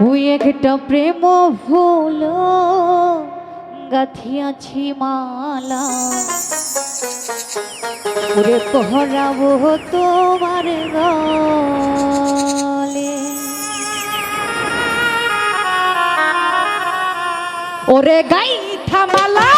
ওই একটা প্রেম ভুল গাথিয়াছি মালা। ওরে পহরাবো তোমার ওরে গাই থামালা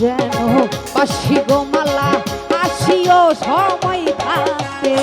যেন পাশি গোমালা আসিও সময় থাকে।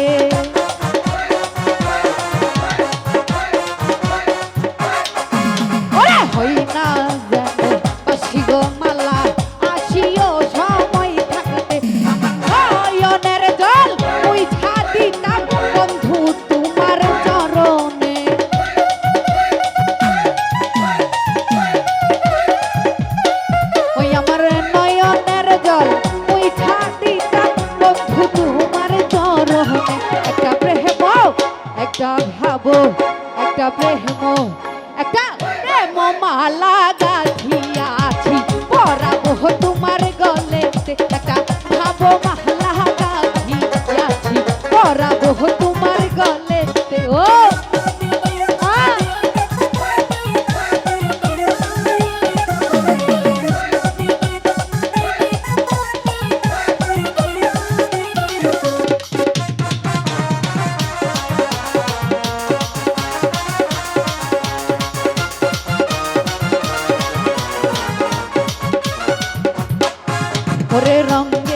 long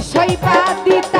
বিষয় পাতি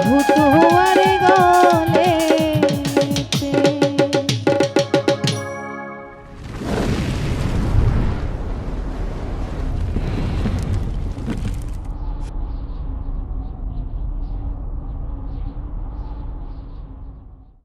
তোমার গলে